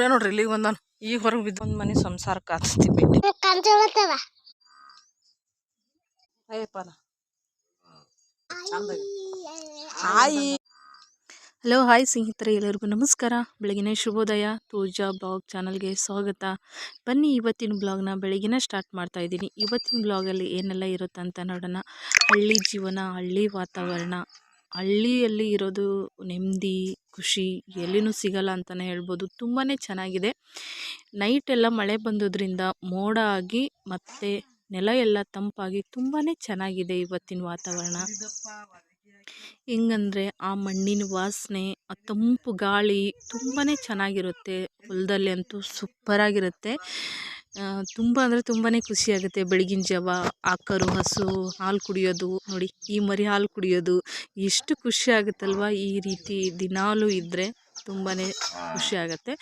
ಇವ್ರೇ ನೋಡ್ರಿ ಇಲ್ಲಿಗೆ ಬಂದಾನ. ಈಗ ಹೊರಗೆ ಬಿದ್ದು ಒಂದು ಮನೆ ಸಂಸಾರ ಕಾಣಿಸ್ತೀವಿ ಹಾಯ್. ಹಲೋ ಹಾಯ್ ಸ್ನೇಹಿತರೆ ಎಲ್ಲರಿಗೂ ನಮಸ್ಕಾರ. ಬೆಳಗಿನ ಶುಭೋದಯ ತೂಜಾ ಬ್ಲಾಗ್ ಚಾನಲ್ಗೆ ಸ್ವಾಗತ. ಬನ್ನಿ ಇವತ್ತಿನ ಬ್ಲಾಗ್ನ ಬೆಳಗಿನ ಸ್ಟಾರ್ಟ್ ಮಾಡ್ತಾ ಇದ್ದೀನಿ. ಇವತ್ತಿನ ಬ್ಲಾಗಲ್ಲಿ ಏನೆಲ್ಲ ಇರುತ್ತೆ ಅಂತ ನೋಡೋಣ. ಹಳ್ಳಿ ಜೀವನ ಹಳ್ಳಿ ವಾತಾವರಣ ಹಳ್ಳಿಯಲ್ಲಿ ಇರೋದು ನೆಮ್ಮದಿ, ಖುಷಿ ಎಲ್ಲಿನೂ ಸಿಗಲ್ಲ ಅಂತಲೇ ಹೇಳ್ಬೋದು. ತುಂಬಾ ಚೆನ್ನಾಗಿದೆ. ನೈಟ್ ಎಲ್ಲ ಮಳೆ ಬಂದೋದ್ರಿಂದ ಮೋಡ ಆಗಿ ಮತ್ತು ನೆಲ ಎಲ್ಲ ತಂಪಾಗಿ ತುಂಬಾ ಚೆನ್ನಾಗಿದೆ ಇವತ್ತಿನ ವಾತಾವರಣ. ಹೆಂಗಂದರೆ ಆ ಮಣ್ಣಿನ ವಾಸನೆ, ಆ ತಂಪು ಗಾಳಿ ತುಂಬಾ ಚೆನ್ನಾಗಿರುತ್ತೆ. ಹೊಲದಲ್ಲಿ ಅಂತೂ ಸೂಪರಾಗಿರುತ್ತೆ ತುಂಬ ಅಂದರೆ ತುಂಬಾ ಖುಷಿಯಾಗುತ್ತೆ ಬೆಳಗಿನ ಜಾವ ಆಕರು ಹಸು, ಹಾಲು ಕುಡಿಯೋದು. ನೋಡಿ, ಈ ಮರಿ ಹಾಲು ಕುಡಿಯೋದು ಎಷ್ಟು ಖುಷಿ ಆಗುತ್ತಲ್ವ? ಈ ರೀತಿ ದಿನಾಲೂ ಇದ್ದರೆ ತುಂಬಾ ಖುಷಿ ಆಗುತ್ತೆ.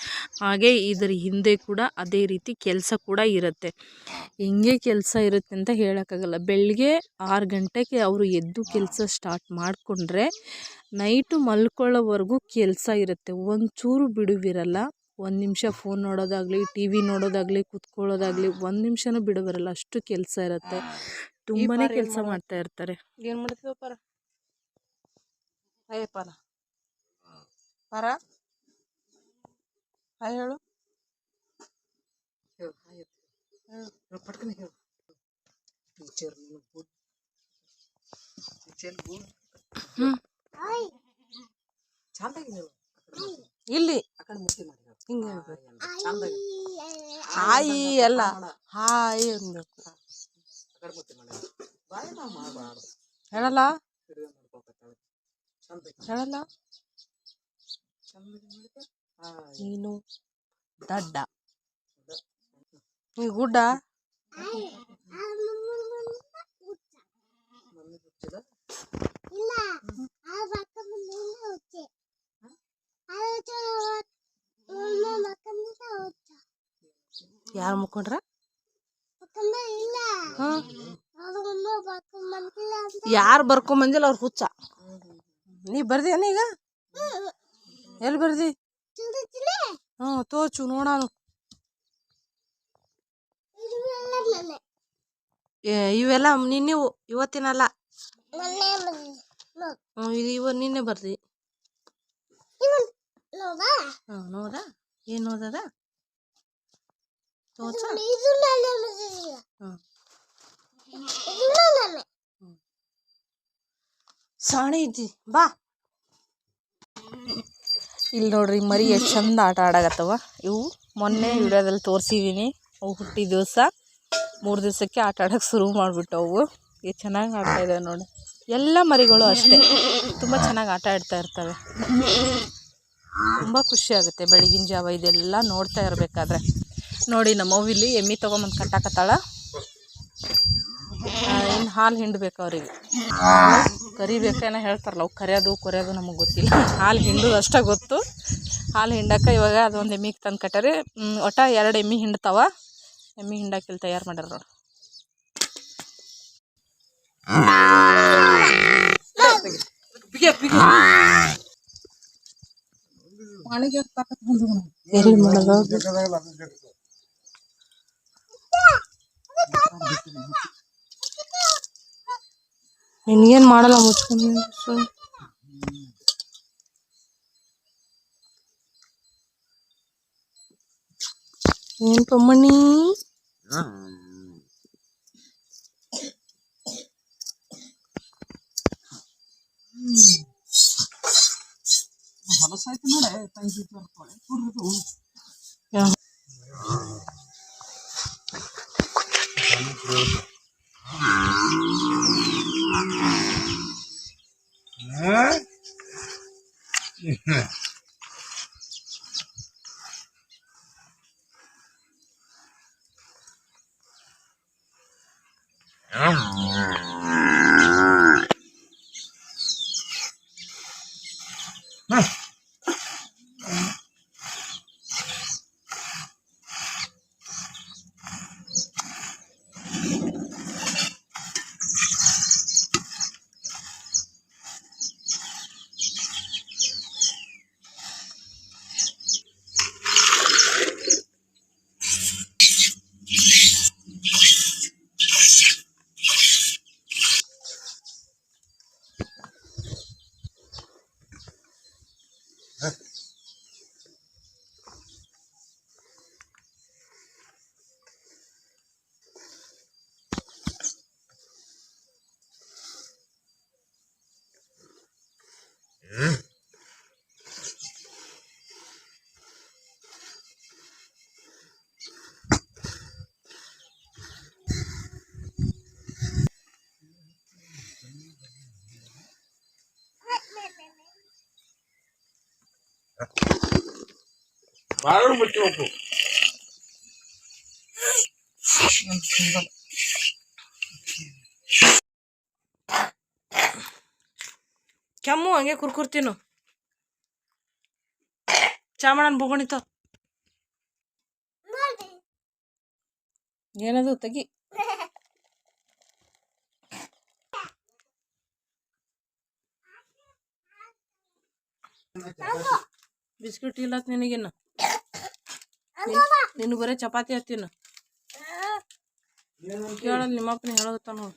ಹಾಗೆ ಇದರ ಹಿಂದೆ ಕೂಡ ಅದೇ ರೀತಿ ಕೆಲಸ ಕೂಡ ಇರುತ್ತೆ. ಹೆಂಗೆ ಕೆಲಸ ಇರುತ್ತೆ ಅಂತ ಹೇಳೋಕ್ಕಾಗಲ್ಲ. ಬೆಳಗ್ಗೆ ಆರು ಗಂಟೆಗೆ ಅವರು ಎದ್ದು ಕೆಲಸ ಸ್ಟಾರ್ಟ್ ಮಾಡಿಕೊಂಡ್ರೆ ನೈಟು ಮಲ್ಕೊಳ್ಳೋವರೆಗೂ ಕೆಲಸ ಇರುತ್ತೆ. ಒಂಚೂರು ಬಿಡುವಿರಲ್ಲ. ಒಂದು ನಿಮಿಷ ಫೋನ್ ನೋಡೋದಾಗಲಿ ಟಿ ವಿ ನೋಡೋದಾಗಲಿ ಕೂತ್ಕೊಳ್ಳೋದಾಗಲಿ ಒಂದು ನಿಮಿಷನೂ ಬಿಡುವಿರಲ್ಲ ಅಷ್ಟು ಕೆಲಸ ಇರುತ್ತೆ. ತುಂಬಾ ಕೆಲಸ ಮಾಡ್ತಾ ಇರ್ತಾರೆ. ಏನು ಮಾಡ್ತೀವಿ ಪರ? ಅಯ್ಯ ಪರ. ಪರ? ಹಾಯ್ ಹೇಳು. ಹೇಳು ಹಾಯ್ ಹೇಳು. ಪಟ್ಕನೆ ಹೇಳು. ಟೀಚರ್ ಗುಡ್ ಟೀಚರ್ ಗುಡ್ ಚಂದಾಗಿ ಹೇಳು ಇಲ್ಲಿ. ಆ ಕಡೆ ಮುಟ್ಟಿ ಮಾಡಿ. ಹೇಳು ಹಿಂಗೆ ಹೇಳ್ಬೇಕು ಚಂದಾಗಿ ಹಾಯಿ ಎಲ್ಲ ಹಾಯ್ ಅನ್ಬೇಕು ಆ ಕಡೆ ಮುಟ್ಟಿ ಮಾಡಿ ಹೇಳು. ಬಾಯ್ ನಾ ಮಾಡಬಾರ್ದು ಹೇಳಲ್ಲ ಹಿಡಿದು ಮಾಡ್ಕೊಕತ್ತಾಳೆ ಚಂದಾಗಿ ಹೇಳಲ್ಲ ಚಂದಾಗಿ ಮಾಡಿದೆ ಹಾಯ್ ನೀನು ದಡ್ಡ ನೀ ಗುಡ್ಡ ಮಮ್ಮಿ ಹುಚ್ಚಿದ ಇಲ್ಲ ಆ ಪಕ್ಕ ಮುಂದೆ ಹೋಚೆ ಯಾರು ಅಂತ. ಯಾರು ಬರ್ಕೊಂಬಂದಿಲ್ಲ ಅವ್ರು ಹುಚ್ಚ. ನೀ ಬರ್ದೇನ ಈಗ? ಎಲ್ಲಿ ಬರ್ದಿ? ಹ್ಞೂ ತೋಚು ನೋಡಾನು ಇವೆಲ್ಲ ನನ್ನೆ ಇವತ್ತಿನಲ್ಲ. ಹ್ಞೂ ಇದು ಇವ ನಿನ್ನೆ ಬರ್ದಿ. ನೋದ ಏನು ನೋದದ ಸಾಣೆ ಇದ್ದಿ ಬಾ. ಇಲ್ಲಿ ನೋಡ್ರಿ ಮರಿ ಎಷ್ಟು ಚಂದ ಆಟ ಆಡಾಕತ್ತವ. ಇವು ಮೊನ್ನೆ ವಿಡಿಯೋದಲ್ಲಿ ತೋರಿಸಿದ್ದೀನಿ ಅವು ಹುಟ್ಟಿದ ದಿವಸ ಮೂರು ದಿವಸಕ್ಕೆ ಆಟ ಆಡೋಕೆ ಶುರು ಮಾಡಿಬಿಟ್ಟವು ಎಷ್ಟು ಚೆನ್ನಾಗಿ ಆಡ್ತಾ ಇದ್ದಾವೆ ನೋಡಿ. ಎಲ್ಲ ಮರಿಗಳು ಅಷ್ಟೇ. ತುಂಬ ಚೆನ್ನಾಗಿ ಆಟ ಆಡ್ತಾ ಇರ್ತವೆ. ತುಂಬ ಖುಷಿ ಆಗುತ್ತೆ ಬೆಳಗಿನ ಜಾವ ಇದೆಲ್ಲ ನೋಡ್ತಾ ಇರಬೇಕಾದ್ರೆ. ನೋಡಿ ನಮ್ಮ ಇಲ್ಲಿ ಎಮ್ಮೆ ತೊಗೊಂಬಂದು ಕಟ್ಟಾಕತ್ತಾಳ. ಇನ್ನು ಹಾಲು ಹಿಂಡ್ಬೇಕು ಅವ್ರಿಗೆ. ಕರಿಬೇಕೇನೋ ಹೇಳ್ತಾರಲ್ಲ ಅವು ಕರಿಯೋದು ಕೊರೆಯೋದು ನಮಗೆ ಗೊತ್ತಿಲ್ಲ. ಹಾಲು ಹಿಂಡೋದು ಅಷ್ಟೇ ಗೊತ್ತು. ಹಾಲು ಹಿಂಡಕ್ಕೆ ಇವಾಗ ಅದೊಂದು ಎಮ್ಮಿಗೆ ತಂದು ಕಟ್ಟಾರೆ ಒಟ್ಟು ಎರಡು ಎಮ್ಮೆ ಹಿಂಡ್ತಾವ. ಎಮ್ಮೆ ಹಿಂಡಕ್ಕೆ ತಯಾರು ಮಾಡ್ಯಾರ ನೋಡಿ. ಎಲ್ಲಿ ಮಾಡೋದು ನಿನ್ಗೇನು ಮಾಡಲ್ಲ ಮುಚ್ಕೊಂಡು ಸುಮ್ ಏನ್ ಪಮ್ಮಣ್ಣಿ saí que não é, tens o teu repórter, é por redor. É. വാഴ വെച്ച് നോക്കൂ. ಕೆಮ್ಮು ಹಂಗೆ ಕುರ್ಕುರ್ತೀನು ಚಾ ಮಾಡೋಣ ಬೋಗಣಿತ ಏನದು ತಗಿ. ಬಿಸ್ಕಿಟ್ ಇಲ್ಲ ನಿನಗೇನು ನಿನ್ನ ಬರೀ ಚಪಾತಿ ಹತ್ತಿನ. ಕೇಳಲ್ಲ ನಿಮ್ಮಪ್ಪನ ಹೇಳೋದತ್ತ ನೋಡು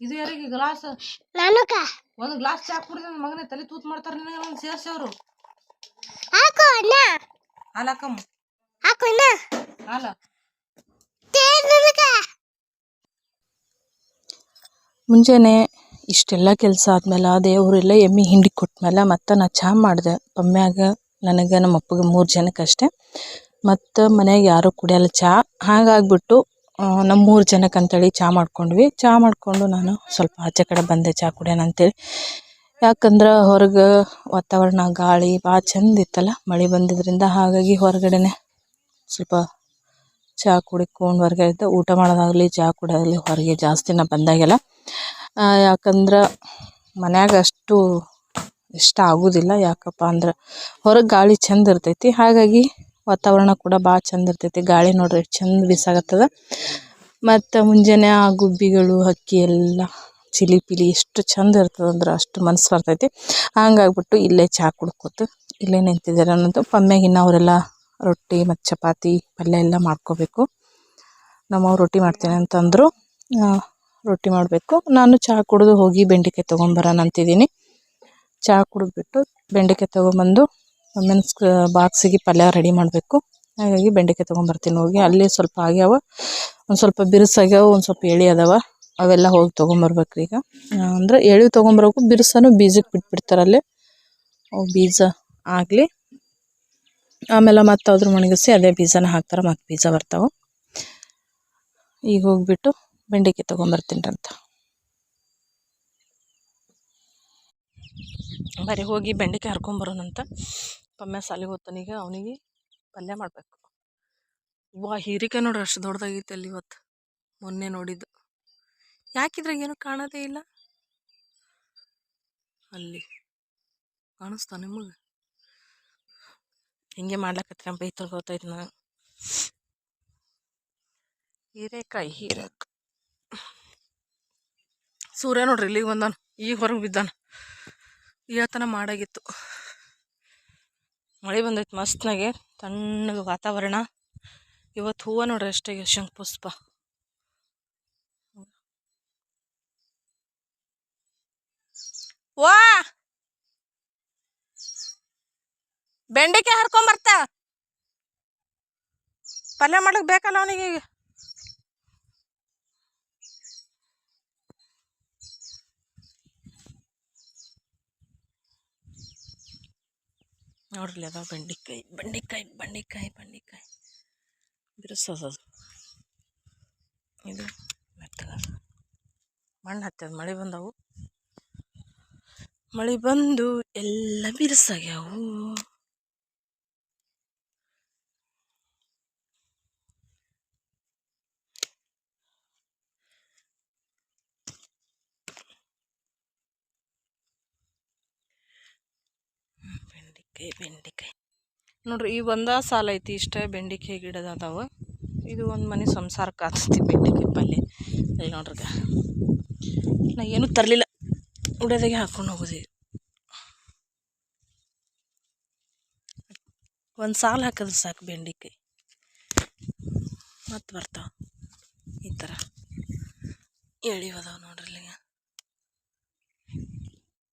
ಇದು ಯಾರಿಗೆ ಗ್ಲಾಸ್ ನಾನುಕ ಒಂದು ಗ್ಲಾಸ್ ಚಾ ಕುಡಿದ್ರೆ ಮಗನ ತಲೆ ತೂತ್ ಮಾಡ್ತಾರ ನಿನಗೆ ಒಂದು ಸೇರ್ಸಿ ಅವರು? ಹಾಕೋ ಅಣ್ಣ. ಹಾಲಕ್ಕಮ್ಮ ಹಾಕೋ ಅಣ್ಣ. ಹಾಲ. ತೇರ್ ನನಕ ಮುಂಜಾನೆ ಇಷ್ಟೆಲ್ಲ ಕೆಲಸ ಆದ್ಮೇಲೆ ದೇವರೆಲ್ಲ ಎಮ್ಮಿ ಹಿಂಡಿ ಕೊಟ್ಮೇಲೆ ಮತ್ತೆ ನಾ ಚಹಾ ಮಾಡಿದೆ. ಪಮ್ಮ್ಯಾಗ ನನಗೆ ನಮ್ಮ ಅಪ್ಪಗೆ ಮೂರು ಜನಕ್ಕಷ್ಟೇ. ಮತ್ತು ಮನೆಯಾಗ ಯಾರೂ ಕುಡಿಯಲ್ಲ ಚಹಾ ಹಾಗಾಗ್ಬಿಟ್ಟು ನಮ್ಮ ಮೂರು ಜನಕ್ಕೆ ಅಂತೇಳಿ ಚಹಾ ಮಾಡ್ಕೊಂಡ್ವಿ. ಚಹಾ ಮಾಡಿಕೊಂಡು ನಾನು ಸ್ವಲ್ಪ ಆಚೆ ಕಡೆ ಬಂದೆ ಚಹಾ ಕುಡಿಯೋಣ ಅಂತೇಳಿ. ಯಾಕಂದ್ರೆ ಹೊರಗೆ ವಾತಾವರಣ, ಗಾಳಿ ಭಾಳ ಚಂದ ಇತ್ತಲ್ಲ, ಮಳೆ ಬಂದಿದ್ದರಿಂದ ಹಾಗಾಗಿ ಹೊರಗಡೆನೆ ಸ್ವಲ್ಪ ಚಹಾ ಕುಡಿಕೊಂಡು ಹೊರಗೆ ಇದ್ದೆ. ಊಟ ಮಾಡೋದಾಗಲಿ ಚಹಾ ಕುಡಿಯೋದಾಗಲಿ ಹೊರಗೆ ಜಾಸ್ತಿ ನಾ ಬಂದಾಗೆಲ್ಲ ಯಾಕಂದ್ರೆ ಮನ್ಯಾಗ ಅಷ್ಟು ಇಷ್ಟ ಆಗೋದಿಲ್ಲ. ಯಾಕಪ್ಪ ಅಂದ್ರೆ ಹೊರಗೆ ಗಾಳಿ ಚಂದ ಇರ್ತೈತಿ. ಹಾಗಾಗಿ ವಾತಾವರಣ ಕೂಡ ಭಾಳ ಚಂದ ಇರ್ತೈತಿ. ಗಾಳಿ ನೋಡ್ರಿ ಎಷ್ಟು ಚಂದ ಬಿಸಾಕತ್ತದ. ಮತ್ತು ಮುಂಜಾನೆ ಆ ಗುಬ್ಬಿಗಳು ಹಕ್ಕಿ ಎಲ್ಲ ಚಿಲಿಪಿಲಿ ಎಷ್ಟು ಚಂದ ಇರ್ತದೆ ಅಂದ್ರೆ ಅಷ್ಟು ಮನ್ಸು ಬರ್ತೈತಿ. ಹಂಗಾಗ್ಬಿಟ್ಟು ಇಲ್ಲೇ ಚಹಾ ಕುಡ್ಕೋತ ಇಲ್ಲೇ ನಿಂತಿದ್ದಾರೆ ಅನ್ನೋದು. ಇನ್ನ ಅವರೆಲ್ಲ ರೊಟ್ಟಿ ಮತ್ತು ಚಪಾತಿ, ಪಲ್ಯ ಎಲ್ಲ ಮಾಡ್ಕೋಬೇಕು. ನಮ್ಮವ್ರು ರೊಟ್ಟಿ ಮಾಡ್ತೀನಿ ಅಂತಂದರು ರೊಟ್ಟಿ ಮಾಡಬೇಕು. ನಾನು ಚಹಾ ಕುಡಿದು ಹೋಗಿ ಬೆಂಡೆಕಾಯಿ ತೊಗೊಂಬರೋಣ ಅಂತಿದ್ದೀನಿ. ಚಹಾ ಕುಡಿದ್ಬಿಟ್ಟು ಬೆಂಡೆಕಾಯಿ ತೊಗೊಂಬಂದು ಮೀನ್ಸ್ ಬಾಕ್ಸಿಗೆ ಪಲ್ಯ ರೆಡಿ ಮಾಡಬೇಕು. ಹಾಗಾಗಿ ಬೆಂಡೆಕಾಯಿ ತೊಗೊಂಬರ್ತೀನಿ ಹೋಗಿ. ಅಲ್ಲಿ ಸ್ವಲ್ಪ ಆಗ್ಯಾವ. ಒಂದು ಸ್ವಲ್ಪ ಬಿರುಸಾಗ್ಯಾವ ಒಂದು ಸ್ವಲ್ಪ ಎಳೆ ಅದಾವ. ಅವೆಲ್ಲ ಹೋಗಿ ತೊಗೊಂಬರ್ಬೇಕು ಈಗ. ಅಂದ್ರೆ ಎಳೆ ತೊಗೊಂಬರ್ಬೇಕು ಬಿರುಸನೂ ಬೀಜಕ್ಕೆ ಬಿಟ್ಬಿಡ್ತಾರಲ್ಲಿ ಅವು ಬೀಜ ಆಗಲಿ. ಆಮೇಲೆ ಮತ್ತೆ ಅದ್ರ ಒಣಗಿಸಿ ಅದೇ ಬೀಜನ ಹಾಕ್ತಾರೆ, ಮತ್ತು ಬೀಜ ಬರ್ತಾವೆ. ಈಗ ಹೋಗ್ಬಿಟ್ಟು ಬೆಂಡೆಕಾಯಿ ತೊಗೊಂಬರ್ತೀನಿ ಅಂತ. ಬರೀ ಹೋಗಿ ಬೆಂಡೆಕಾಯಿ ಹರ್ಕೊಂಬರೋಣಂತ ಪಮ್ಯ ಸಾಲಿಗೆ ಹೋಗ್ತಾನೀಗ ಅವನಿಗೆ ಪಲ್ಯ ಮಾಡಬೇಕು. ವಾ ಹೀರಿಕಾಯಿ ನೋಡ್ರಿ ಅಷ್ಟು ದೊಡ್ಡದಾಗೈತೆ ಅಲ್ಲಿ ಇವತ್ತು ಮೊನ್ನೆ ನೋಡಿದ್ದು. ಯಾಕಿದ್ರಾಗ ಏನು ಕಾಣೋದೇ ಇಲ್ಲ? ಅಲ್ಲಿ. ಕಾಣಿಸ್ತಾ ನಿಮಗೆ? ಹಿಂಗೆ ಮಾಡ್ಲಕತ್ರ ಬೈ ಗೊತ್ತಾಯ್ತು ನಾನು ಹೀರೆಕಾಯಿ ಹೀರೆಕಾಯಿ ಸೂರ್ಯ ನೋಡ್ರಿ ಇಲ್ಲಿಗೆ ಬಂದಾನು. ಈಗ ಹೊರಗೆ ಬಿದ್ದಾನ. ಇವತ್ತನ ಮಾಡಾಗಿತ್ತು. ಮಳೆ ಬಂದೈತೆ ಮಸ್ತ್ನಾಗೆ, ತಣ್ಣಗೆ ವಾತಾವರಣ. ಇವತ್ತು ಹೂವು ನೋಡ್ರಿ ಅಷ್ಟೇ ಶಂಕ್ ಪುಷ್ಪ. ವಾ! ಬೆಂಡೆಕಾಯಿ ಹರ್ಕೊಂಬರ್ತ? ಪಲ್ಯ ಮಾಡ್ಲಿಕ್ಕೆ ಬೇಕಲ್ಲ ಅವನಿಗೆ ನೋಡ್ರಿ ಅದಾವ ಬೆಂಡೆಕಾಯಿ ಬೆಂಡೆಕಾಯಿ ಬೆಂಡೆಕಾಯಿ ಬೆಂಡೆಕಾಯಿ. ಬಿರುಸದು ಇದು ಮೆತ್ತಗದ ಮಣ್ಣು ಹತ್ತದ, ಮಳೆ ಬಂದವು? ಮಳೆ ಬಂದು ಎಲ್ಲ ಬಿರುಸಾಗ್ಯಾವು. ಬೆಂಡೆಕಾಯಿ ಬೆಂಡೆಕಾಯಿ. ನೋಡ್ರಿ, ಈ ಒಂದ ಸಾಲ ಐತಿ ಇಷ್ಟೇ ಬೆಂಡೆಕಾಯಿ ಗಿಡದ ಅದಾವೆ. ಇದು ಒಂದು ಮನೆ ಸಂಸಾರಕ್ಕೆ ಆಗ್ತೈತಿ ಬೆಂಡೆಕಾಯಿ ಪಲ್ಯ. ಇಲ್ಲಿ ನೋಡ್ರಿಗ. ನಾ ಏನೂ ತರಲಿಲ್ಲ. ಉಡೋದಾಗೆ ಹಾಕೊಂಡು ಹೋಗೋದಿ. ಒಂದು ಸಾಲು ಹಾಕಿದ್ರೆ ಸಾಕು ಬೆಂಡೆಕಾಯಿ. ಮತ್ತೆ ಬರ್ತಾವ. ಈ ಥರ ಎಳಿವದಾವ ನೋಡ್ರಿ ಇಲ್ಲಿಗೆ.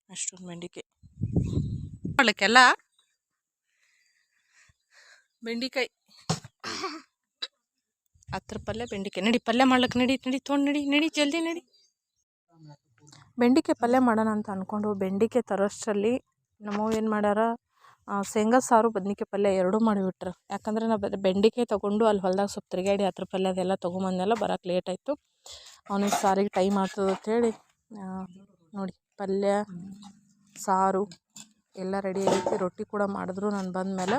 ಅಷ್ಟೊಂದು ಬೆಂಡೆಕಾಯಿ. ಮಾಡ್ಲಿಕ್ಕೆಲ್ಲ ಬೆಂಡೆಕಾಯಿ. ಹತ್ರ ಪಲ್ಯ ಬೆಂಡಿಕಾಯಿ. ನಡಿ ಪಲ್ಯ ಮಾಡ್ಲಿಕ್ಕೆ ನಡಿ ನಡಿ ತೊಗೊಂಡು ನಡಿ ನಡಿ ಜಲ್ದಿ ನಡಿ. ಬೆಂಡಿಕಾಯಿ ಪಲ್ಯ ಮಾಡೋಣ ಅಂತ ಅಂದ್ಕೊಂಡು ಬೆಂಡಿಕಾಯಿ ತರೋಷ್ಟರಲ್ಲಿ ನಮ್ಮವ್ವ ಏನು ಮಾಡ್ಯಾರ ಶೇಂಗಾ ಸಾರು ಬದ್ನಿಕಾಯಿ ಪಲ್ಯ ಎರಡೂ ಮಾಡಿಬಿಟ್ರು. ಯಾಕಂದ್ರೆ ನಾವು ಬೆಂಡಿಕಾಯಿ ಬೆಂಡೆಕಾಯಿ ತೊಗೊಂಡು ಅಲ್ಲಿ ಹೊಲ್ದಾಗ ಸ್ವಲ್ಪ ತಿರುಗಾಡಿ ಹತ್ರ ಪಲ್ಯ ಅದೆಲ್ಲ ತೊಗೊಂಬಂದೆಲ್ಲ ಬರೋಕ್ಕೆ ಲೇಟ್ ಆಯಿತು. ಅವನಿಗೆ ಸಾರಿಗೆ ಟೈಮ್ ಆಗ್ತದೆ ಅಂತೇಳಿ ನೋಡಿ ಪಲ್ಯ ಸಾರು ಎಲ್ಲ ರೆಡಿ ಆಗೈತಿ. ರೊಟ್ಟಿ ಕೂಡ ಮಾಡಿದ್ರು ನಾನು ಬಂದ ಮೇಲೆ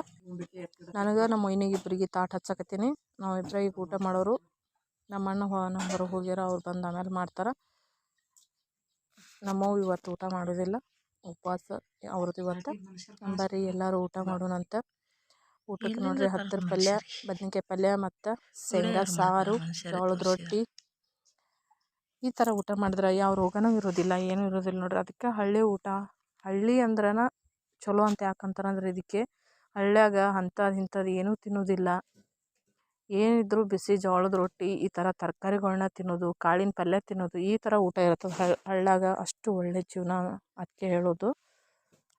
ನನಗೆ ನಮ್ಮ ಮೊಯ್ನಿಗೆ ಇಬ್ಬರಿಗೆ ತಾಟ್ ಹಚ್ಚಕತ್ತೀನಿ. ನಾವು ಇಬ್ಬರೇ ಈಗ ಊಟ ಮಾಡೋರು. ನಮ್ಮ ಅಣ್ಣ ಹೋ ನಮ್ಮ ಹೊರಗೆ ಹೋಗ್ಯಾರ ಅವ್ರು ಬಂದು ಆಮೇಲೆ ಮಾಡ್ತಾರೆ. ನಮ್ಮವ್ವ ಇವತ್ತು ಊಟ ಮಾಡೋದಿಲ್ಲ. ಉಪವಾಸ ಅವ್ರದ್ದು ಇವತ್ತು. ಬರ್ರಿ ಎಲ್ಲರೂ ಊಟ ಮಾಡೋಣಂತ. ಊಟಕ್ಕೆ ನೋಡ್ರಿ ಹತ್ತರ ಪಲ್ಯ ಬದ್ನಿಕಾಯಿ ಪಲ್ಯ ಮತ್ತು ಶೇಂಗಾ ಸಾರು ಜೋಳದ ರೊಟ್ಟಿ. ಈ ಥರ ಊಟ ಮಾಡಿದ್ರೆ ಯಾವ ರೋಗನೂ ಇರೋದಿಲ್ಲ ಏನೂ ಇರೋದಿಲ್ಲ ನೋಡ್ರಿ. ಅದಕ್ಕೆ ಹಳ್ಳಿ ಊಟ ಹಳ್ಳಿ ಅಂದ್ರನ ಚಲೋ ಅಂತ ಯಾಕಂತಾರಂದ್ರೆ ಇದಕ್ಕೆ ಹಳ್ಳ್ಯಾಗ ಅಂಥದ್ದು ಇಂಥದ್ದು ಏನೂ ತಿನ್ನೋದಿಲ್ಲ. ಏನಿದ್ರು ಬಿಸಿ ಜೋಳದ ರೊಟ್ಟಿ, ಈ ಥರ ತರಕಾರಿಗಳ್ನ ತಿನ್ನೋದು, ಕಾಳಿನ ಪಲ್ಯ ತಿನ್ನೋದು, ಈ ಥರ ಊಟ ಇರ್ತದೆ ಹಳ್ಳ್ಯಾಗ ಅಷ್ಟು ಒಳ್ಳೆ ಜೀವನ ಅದಕ್ಕೆ ಹೇಳೋದು.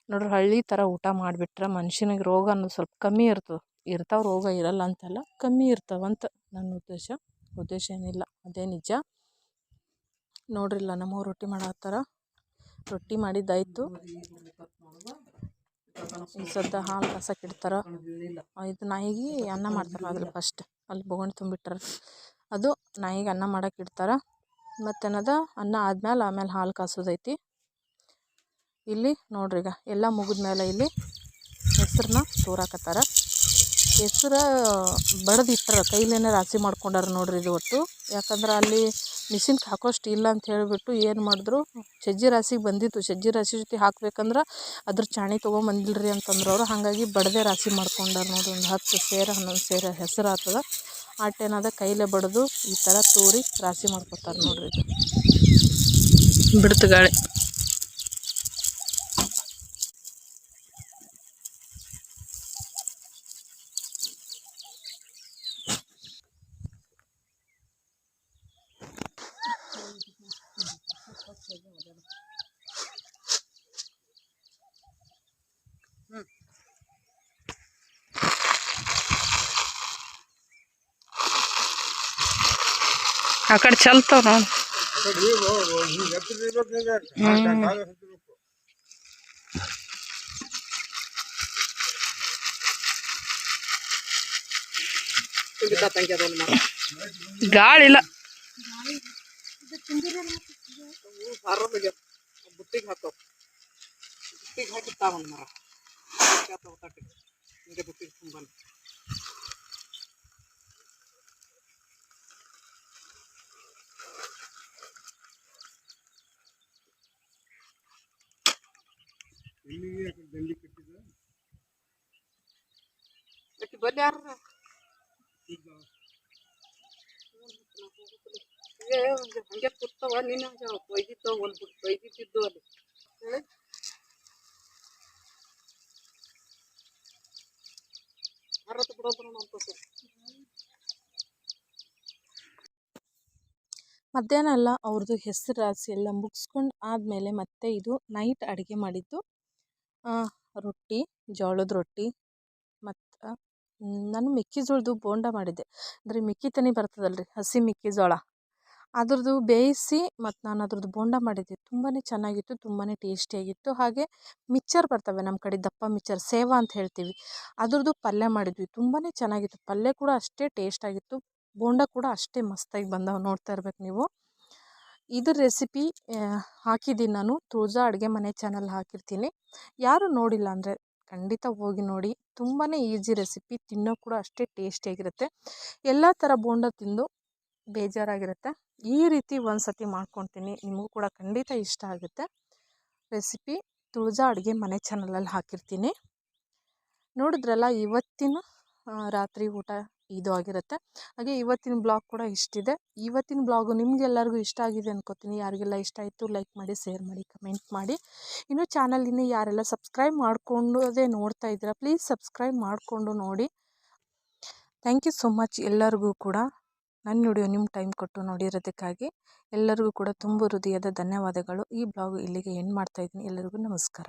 ನೋಡ್ರಿ ಹಳ್ಳಿ ಥರ ಊಟ ಮಾಡಿಬಿಟ್ರೆ ಮನುಷ್ಯನಿಗೆ ರೋಗ ಅನ್ನೋದು ಸ್ವಲ್ಪ ಕಮ್ಮಿ ಇರ್ತದೆ. ಇರ್ತಾವೆ ರೋಗ ಇರಲ್ಲ ಅಂತಲ್ಲ ಕಮ್ಮಿ ಇರ್ತಾವಂತ ನನ್ನ ಉದ್ದೇಶ. ಉದ್ದೇಶ ಏನಿಲ್ಲ, ಅದೇ ನಿಜ. ನೋಡ್ರಿಲ್ಲ ನಮ್ಮವ್ರು ರೊಟ್ಟಿ ಮಾಡತ್ತಾರ ರೊಟ್ಟಿ ಮಾಡಿದ್ದಾಯ್ತು. ಸದ್ದ ಹಾಲು ಕಸಕ್ಕೆ ಇಡ್ತಾರೆ ಇದು ನಾಯಿಗೆ ಅನ್ನ ಮಾಡ್ತಾರೆ ಅದ್ರಲ್ಲಿ ಫಸ್ಟ್ ಅಲ್ಲಿ ಬೋಗಣಿ ತುಂಬಿಟ್ಟಾರ. ಅದು ನಾಯಿಗೆ ಅನ್ನ ಮಾಡಕ್ಕೆ ಇಡ್ತಾರೆ. ಮತ್ತೇನದ? ಅನ್ನ ಆದ್ಮೇಲೆ ಆಮೇಲೆ ಹಾಲು ಕಾಸೋದೈತಿ. ಇಲ್ಲಿ ನೋಡ್ರಿ ಈಗ ಎಲ್ಲ ಮುಗಿದ್ಮೇಲೆ ಇಲ್ಲಿ ಹೆಸ್ರನ್ನ ತೋರಾಕತ್ತಾರ. ಹೆಸ್ರು ಬಡ್ದು ಕೈಲೇನ ಕೈಲೇನೆ ರಾಶಿ ಮಾಡ್ಕೊಂಡಾರ ನೋಡ್ರಿ ಇದು ಒಟ್ಟು. ಯಾಕಂದ್ರೆ ಅಲ್ಲಿ ಮಿಷಿನ್ಗೆ ಹಾಕೋಷ್ಟು ಇಲ್ಲ ಅಂತ ಹೇಳಿಬಿಟ್ಟು ಏನು ಮಾಡಿದ್ರು? ಸಜ್ಜಿ ರಾಶಿಗೆ ಬಂದಿತ್ತು. ಸಜ್ಜಿ ರಾಶಿ ಜೊತೆ ಹಾಕ್ಬೇಕಂದ್ರೆ ಅದ್ರ ಚಾಣಿ ತೊಗೊಂಬಂದಿಲ್ರಿ ಅಂತಂದ್ರೆ ಅವರು. ಹಾಗಾಗಿ ಬಡದೆ ರಾಶಿ ಮಾಡ್ಕೊಂಡಾರ ನೋಡಿ ಒಂದು ಹತ್ತು ಸೇರು, ಹನ್ನೊಂದು ಸೇರು ಹೆಸರು ಆಗ್ತದ ಆಟೇನದ ಕೈಲೇ ಬಡಿದು ಈ ಥರ ತೂರಿ ರಾಶಿ ಮಾಡ್ಕೊತಾರೆ ನೋಡಿರಿ. ಬಿಡ್ತು ಗಾಳಿ. ಆ ಕಡೆ ಚಲ್ತಾವ ನೋಡಿ ಗಾಳಿ ಇಲ್ಲ ಬುಟ್ಟಿಗೆ ಹಾಕೋ ಬುಟ್ಟಿಗೆ ಹಾಕಿ ತಾವನ್ ಮರ ಹಿಂಗೆ ಬುಟ್ಟಿಗೆ ತುಂಬಲ್ಲ ಬಲ್ಲಿ ಯಾರ? ಹಂಗೆ ನಿನ್ನ ಒಯ್ದಿದ್ದು ಒಂದು ಒಯ್ದಿದ್ದು ಅಲ್ಲಿ. ಹೇಳಿ. ಅರವತ್ತು ಬಿಡೋದ್ರ ಅಂತ ಮಧ್ಯಾಹ್ನ ಎಲ್ಲ ಅವ್ರದ್ದು ಹೆಸರು ರಾಸಿ ಎಲ್ಲ ಮುಗಿಸ್ಕೊಂಡು ಆದಮೇಲೆ ಮತ್ತೆ ಇದು ನೈಟ್ ಅಡುಗೆ ಮಾಡಿದ್ದು. ರೊಟ್ಟಿ, ಜೋಳದ ರೊಟ್ಟಿ ಮತ್ತು ನಾನು ಮೆಕ್ಕೆಜೋಳದ್ದು ಬೋಂಡ ಮಾಡಿದ್ದೆ. ಅಂದರೆ ಮೆಕ್ಕಿತೆನಿ ಬರ್ತದಲ್ಲ ರೀ ಹಸಿ ಮೆಕ್ಕೆಜೋಳ ಅದ್ರದ್ದು ಬೇಯಿಸಿ ಮತ್ತು ನಾನು ಅದ್ರದ್ದು ಬೋಂಡ ಮಾಡಿದ್ದೆ. ತುಂಬಾ ಚೆನ್ನಾಗಿತ್ತು ತುಂಬಾ ಟೇಸ್ಟಿಯಾಗಿತ್ತು. ಹಾಗೆ ಮಿಕ್ಚರ್ ಬರ್ತವೆ ನಮ್ಮ ಕಡೆ ದಪ್ಪ ಮಿಕ್ಚರ್, ಸೇವಾ ಅಂತ ಹೇಳ್ತೀವಿ. ಅದ್ರದ್ದು ಪಲ್ಯ ಮಾಡಿದ್ವಿ. ತುಂಬಾ ಚೆನ್ನಾಗಿತ್ತು. ಪಲ್ಯ ಕೂಡ ಅಷ್ಟೇ ಟೇಸ್ಟಾಗಿತ್ತು. ಬೋಂಡ ಕೂಡ ಅಷ್ಟೇ ಮಸ್ತಾಗಿ ಬಂದವು ನೋಡ್ತಾ ಇರ್ಬೇಕು ನೀವು. ಇದ್ರ ರೆಸಿಪಿ ಹಾಕಿದ್ದೀನಿ ನಾನು. ತುಳಜಾ ಅಡುಗೆ ಮನೆ ಚಾನಲ್ ಹಾಕಿರ್ತೀನಿ. ಯಾರು ನೋಡಿಲ್ಲ ಅಂದರೆ ಖಂಡಿತ ಹೋಗಿ ನೋಡಿ. ತುಂಬಾ ಈಸಿ ರೆಸಿಪಿ ತಿನ್ನೋ ಕೂಡ ಅಷ್ಟೇ ಟೇಸ್ಟಿಯಾಗಿರುತ್ತೆ ಎಲ್ಲ ಥರ ಬೋಂಡ ತಿಂದು ಬೇಜಾರಾಗಿರುತ್ತೆ. ಈ ರೀತಿ ಒಂದು ಸತಿ ಮಾಡ್ಕೊತೀನಿ. ನಿಮಗೂ ಕೂಡ ಖಂಡಿತ ಇಷ್ಟ ಆಗುತ್ತೆ. ರೆಸಿಪಿ ತುಳಜಾ ಅಡುಗೆ ಮನೆ ಚಾನಲಲ್ಲಿ ಹಾಕಿರ್ತೀನಿ. ನೋಡಿದ್ರಲ್ಲ, ಇವತ್ತಿನ ರಾತ್ರಿ ಊಟ ಇದು ಆಗಿರುತ್ತೆ. ಹಾಗೆ ಇವತ್ತಿನ ಬ್ಲಾಗ್ ಕೂಡ ಇಷ್ಟಿದೆ. ಇವತ್ತಿನ ಬ್ಲಾಗು ನಿಮಗೆಲ್ಲರಿಗೂ ಇಷ್ಟ ಆಗಿದೆ ಅನ್ಕೋತೀನಿ. ಯಾರಿಗೆಲ್ಲ ಇಷ್ಟ ಆಯಿತು ಲೈಕ್ ಮಾಡಿ, ಶೇರ್ ಮಾಡಿ, ಕಮೆಂಟ್ ಮಾಡಿ. ಇನ್ನು ಚಾನಲ್ ಇನ್ನೂ ಯಾರೆಲ್ಲ ಸಬ್ಸ್ಕ್ರೈಬ್ ಮಾಡಿಕೊಂಡು ಅದೇ ನೋಡ್ತಾ ಇದ್ದೀರಾ, ಪ್ಲೀಸ್ ಸಬ್ಸ್ಕ್ರೈಬ್ ಮಾಡಿಕೊಂಡು ನೋಡಿ. ಥ್ಯಾಂಕ್ ಯು ಸೊ ಮಚ್ ಎಲ್ಲರಿಗೂ ಕೂಡ. ನನ್ನ ವಿಡಿಯೋ ನಿಮ್ಮ ಟೈಮ್ ಕೊಟ್ಟು ನೋಡಿರೋದಕ್ಕಾಗಿ ಎಲ್ಲರಿಗೂ ಕೂಡ ತುಂಬ ಹೃದಯದ ಧನ್ಯವಾದಗಳು. ಈ ಬ್ಲಾಗ್ ಇಲ್ಲಿಗೆ ಎಂಡ್ ಮಾಡ್ತಾ ಇದ್ದೀನಿ. ಎಲ್ಲರಿಗೂ ನಮಸ್ಕಾರ.